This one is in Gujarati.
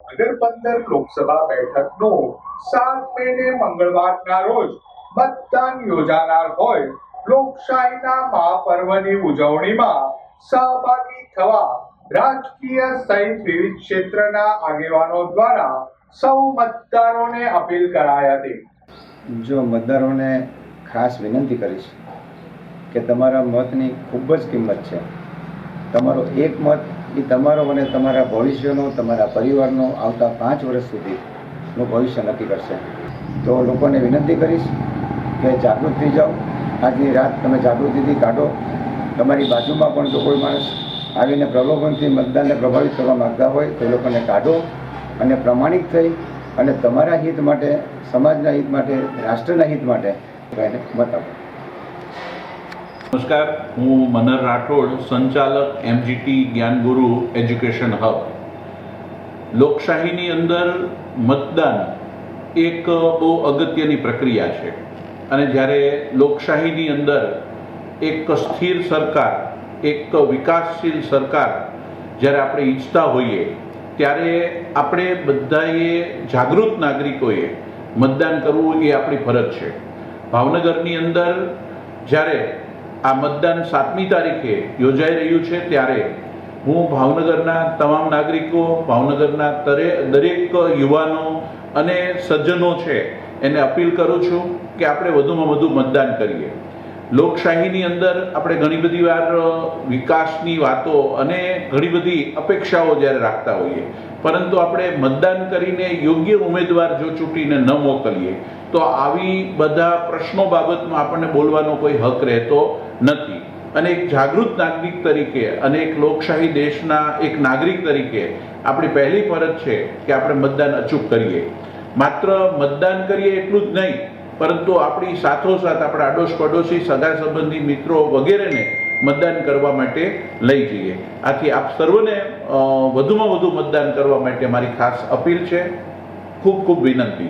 ભાદર લોકસભા બેઠકનું સાત મે ને મંગળવારના રોજ મતદાન યોજાનાર હોય, લોકશાહીના મહાપર્વની ઉજવણીમાં સહભાગી થવા રાજકીય સહિત વિવિધ ક્ષેત્રના આગેવાનો દ્વારા સૌ મતદારોને અપીલ કરાઈ હતી. જો મતદારોને ખાસ વિનંતી કરીશ કે તમારા મતની ખૂબ જ કિંમત છે. તમારો એક મત એ તમારો અને તમારા ભવિષ્યનો, તમારા પરિવારનો આવતા પાંચ વર્ષ સુધીનું ભવિષ્ય નક્કી કરશે. તો લોકોને વિનંતી કરીશ કે જાગૃત થઈ જાઓ. આજની રાત તમે જાગૃતિથી કાઢો. તમારી બાજુમાં પણ જો કોઈ માણસ આવીને પ્રલોભનથી મતદાનને પ્રભાવિત કરવા માગતા હોય તો લોકોને કાઢો અને પ્રમાણિક થઈ અને તમારા હિત માટે, સમાજના હિત માટે, રાષ્ટ્રના હિત માટે મત આપો. નમસ્કાર, હું મનર રાઠોડ, સંચાલક એમજીટી જ્ઞાનગુરુ એજ્યુકેશન હબ લોકશાહીની અંદર મતદાન એક બહુ અગત્યની પ્રક્રિયા છે. અને જ્યારે લોકશાહીની અંદર એક સ્થિર સરકાર, એક વિકાસશીલ સરકાર જ્યારે આપણે ઈચ્છતા હોઈએ, ત્યારે આપણે બધાએ જાગૃત નાગરિકોએ મતદાન કરવું એ આપણી ફરજ છે. ભાવનગરની અંદર જ્યારે આ મતદાન સાતમી તારીખે યોજાઈ રહ્યું છે ત્યારે હું ભાવનગરના તમામ નાગરિકો, ભાવનગરના દરેક યુવાનો અને સજ્જનો છે એને અપીલ કરું છું કે આપણે વધુમાં વધુ મતદાન કરીએ. લોકશાહીની અંદર આપણે ઘણી બધી વાર વિકાસની વાતો અને ઘણી બધી અપેક્ષાઓ જ્યારે રાખતા હોઈએ. પરંતુ આપણે મતદાન કરીને યોગ્ય ઉમેદવાર જો ચૂંટીને ન મોકલીએ, તો આવી બધા પ્રશ્નો બાબતમાં આપણને બોલવાનો કોઈ હક રહેતો નથી. અને એક જાગૃત નાગરિક તરીકે અને એક લોકશાહી દેશના એક નાગરિક તરીકે આપણી પહેલી ફરજ છે કે આપણે મતદાન અચૂક કરીએ. માત્ર મતદાન કરીએ એટલું જ નહીં પરંતુ આપણી સાથોસાથ આપણા આડોશ પડોશી સગા સંબંધી મિત્રો વગેરેને મતદાન કરવા માટે લઈ જઈએ. આથી આપ સર્વને વધુમાં વધુ મતદાન કરવા માટે મારી ખાસ અપીલ છે. ખૂબ ખૂબ વિનંતી.